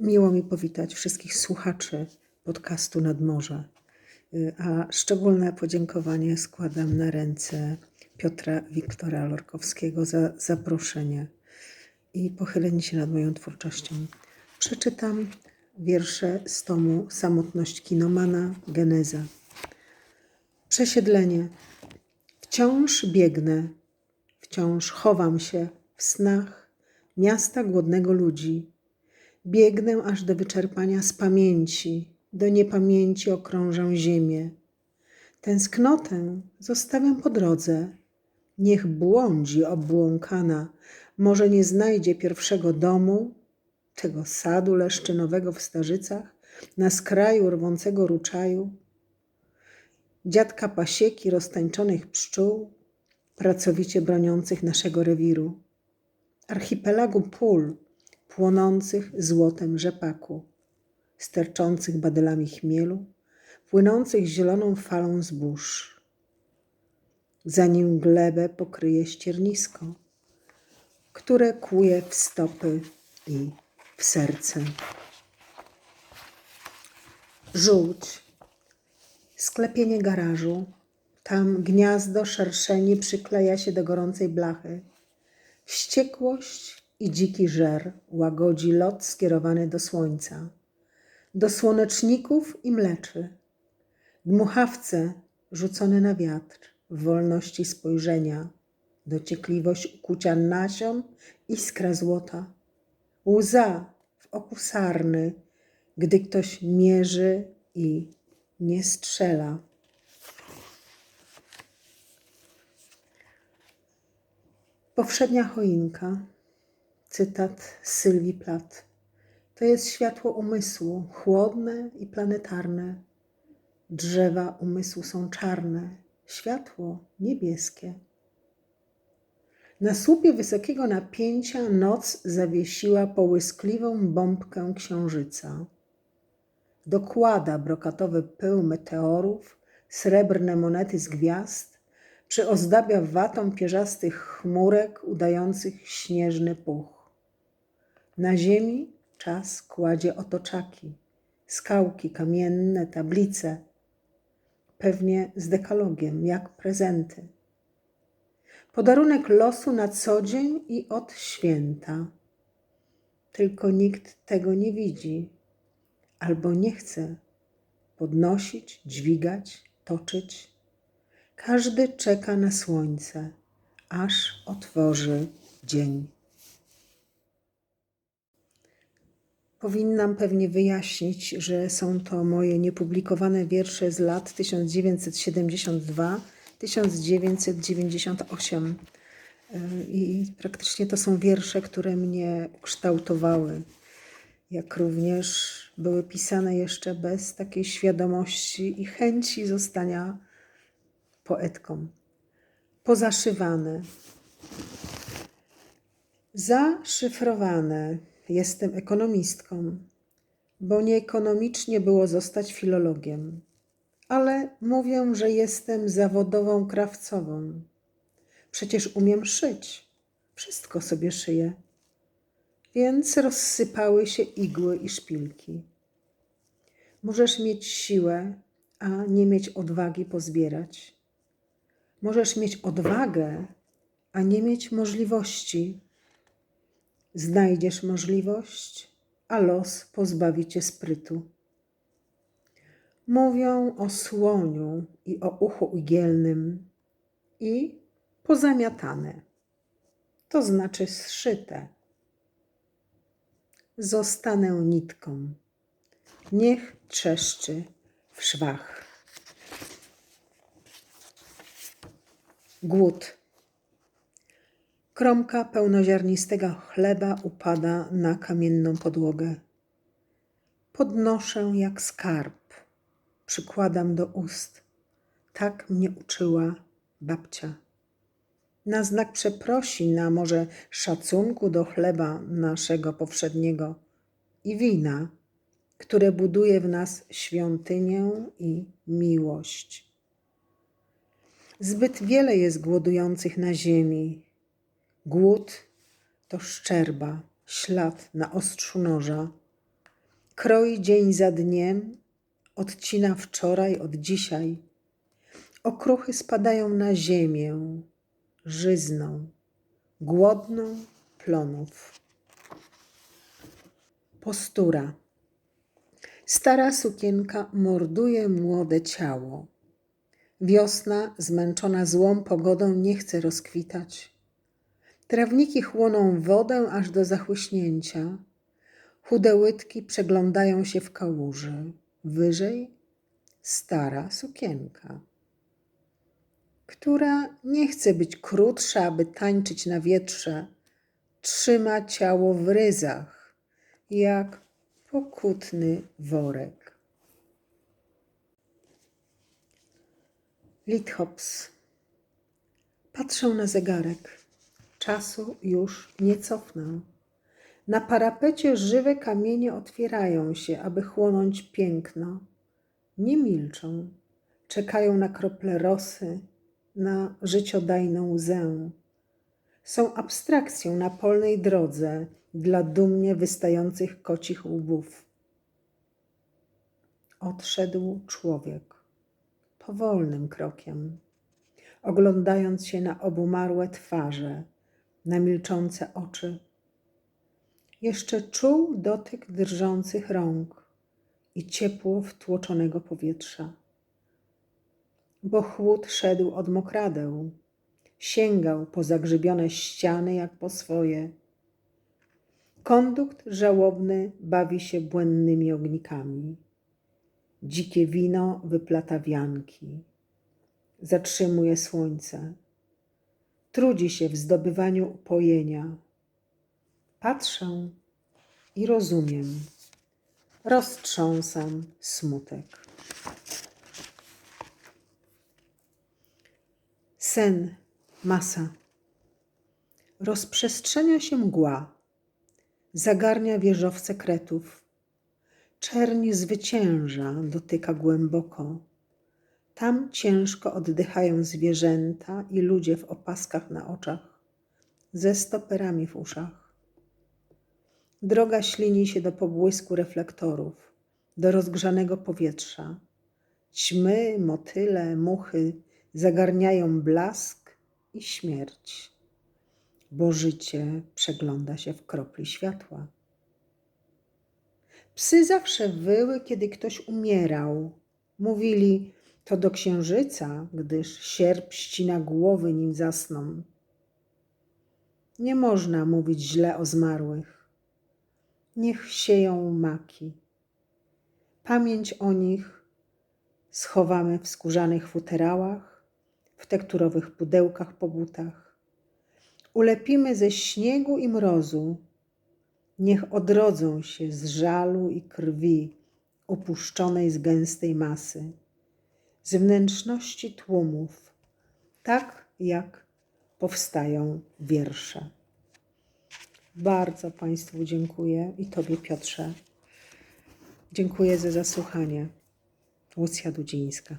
Miło mi powitać wszystkich słuchaczy podcastu Nadmorze, Y, a szczególne podziękowanie składam na ręce Piotra Wiktora Lorkowskiego za zaproszenie i pochylenie się nad moją twórczością. Przeczytam wiersze z tomu Samotność Kinomana, Geneza. Przesiedlenie. Wciąż biegnę, wciąż chowam się w snach miasta głodnego ludzi. Biegnę aż do wyczerpania z pamięci, do niepamięci okrążę ziemię. Tęsknotę zostawiam po drodze. Niech błądzi obłąkana, może nie znajdzie pierwszego domu, tego sadu leszczynowego w Starzycach, na skraju rwącego ruczaju, dziadka pasieki roztańczonych pszczół, pracowicie broniących naszego rewiru, archipelagu pól płonących złotem rzepaku, sterczących badylami chmielu, płynących zieloną falą zbóż. Zanim glebę pokryje ściernisko, które kłuje w stopy i w serce. Żółć, sklepienie garażu, tam gniazdo szerszeni przykleja się do gorącej blachy. Wściekłość i dziki żer łagodzi lot skierowany do słońca, do słoneczników i mleczy. Dmuchawce rzucone na wiatr w wolności spojrzenia, dociekliwość ukucia nasion, iskra złota. Łza w oku sarny, gdy ktoś mierzy i nie strzela. Powszednia choinka. Cytat z Sylwii Plath. To jest światło umysłu, chłodne i planetarne. Drzewa umysłu są czarne, światło niebieskie. Na słupie wysokiego napięcia noc zawiesiła połyskliwą bombkę księżyca. Dokłada brokatowy pył meteorów, srebrne monety z gwiazd, przyozdabia watą pierzastych chmurek udających śnieżny puch. Na ziemi czas kładzie otoczaki, skałki kamienne, tablice, pewnie z dekalogiem, jak prezenty. Podarunek losu na co dzień i od święta. Tylko nikt tego nie widzi albo nie chce podnosić, dźwigać, toczyć. Każdy czeka na słońce, aż otworzy dzień. Powinnam pewnie wyjaśnić, że są to moje niepublikowane wiersze z lat 1972-1998. I praktycznie to są wiersze, które mnie ukształtowały, jak również były pisane jeszcze bez takiej świadomości i chęci zostania poetką. Pozaszywane, zaszyfrowane. Jestem ekonomistką, bo nieekonomicznie było zostać filologiem, ale mówię, że jestem zawodową krawcową. Przecież umiem szyć, wszystko sobie szyję. Więc rozsypały się igły i szpilki. Możesz mieć siłę, a nie mieć odwagi pozbierać. Możesz mieć odwagę, a nie mieć możliwości. Znajdziesz możliwość, a los pozbawi cię sprytu. Mówią o słoniu i o uchu igielnym i pozamiatane, to znaczy zszyte. Zostanę nitką, niech trzeszczy w szwach. Głód. Kromka pełnoziarnistego chleba upada na kamienną podłogę. Podnoszę jak skarb, przykładam do ust. Tak mnie uczyła babcia. Na znak przeprosin, a może szacunku do chleba naszego powszedniego i wina, które buduje w nas świątynię i miłość. Zbyt wiele jest głodujących na ziemi. Głód to szczerba, ślad na ostrzu noża. kroi dzień za dniem, odcina wczoraj od dzisiaj. Okruchy spadają na ziemię, żyzną, głodną plonów. Postura. Stara sukienka morduje młode ciało. Wiosna, zmęczona złą pogodą, nie chce rozkwitać. Trawniki chłoną wodę aż do zachłyśnięcia. Chude łydki przeglądają się w kałuży. Wyżej stara sukienka, która nie chce być krótsza, aby tańczyć na wietrze. Trzyma ciało w ryzach, jak pokutny worek. Lithops. Patrzę na zegarek. Czasu już nie cofnę. Na parapecie żywe kamienie otwierają się, aby chłonąć piękno. Nie milczą, czekają na krople rosy, na życiodajną łzę. Są abstrakcją na polnej drodze dla dumnie wystających kocich łbów. Odszedł człowiek powolnym krokiem, oglądając się na obumarłe twarze, na milczące oczy. Jeszcze czuł dotyk drżących rąk i ciepło wtłoczonego powietrza. Bo chłód szedł od mokradeł, sięgał po zagrzybione ściany jak po swoje. Kondukt żałobny bawi się błędnymi ognikami. Dzikie wino wyplata wianki. Zatrzymuje słońce. Trudzi się w zdobywaniu upojenia. Patrzę i rozumiem. Roztrząsam smutek. Sen, masa. Rozprzestrzenia się mgła. Zagarnia wieżowce kretów. Czerń zwycięża, dotyka głęboko. Tam ciężko oddychają zwierzęta i ludzie w opaskach na oczach, ze stoperami w uszach. Droga ślini się do pobłysku reflektorów, do rozgrzanego powietrza. Ćmy, motyle, muchy zagarniają blask i śmierć, bo życie przegląda się w kropli światła. Psy zawsze wyły, kiedy ktoś umierał. Mówili, to do księżyca, gdyż sierp ścina głowy, nim zasną. Nie można mówić źle o zmarłych. Niech sieją maki. Pamięć o nich schowamy w skórzanych futerałach, w tekturowych pudełkach po butach. Ulepimy ze śniegu i mrozu Niech odrodzą się z żalu i krwi opuszczonej z gęstej masy, z wnętrzności tłumów, tak jak powstają wiersze. Bardzo Państwu dziękuję i Tobie, Piotrze. Dziękuję za zasłuchanie. Łucja Dudzińska.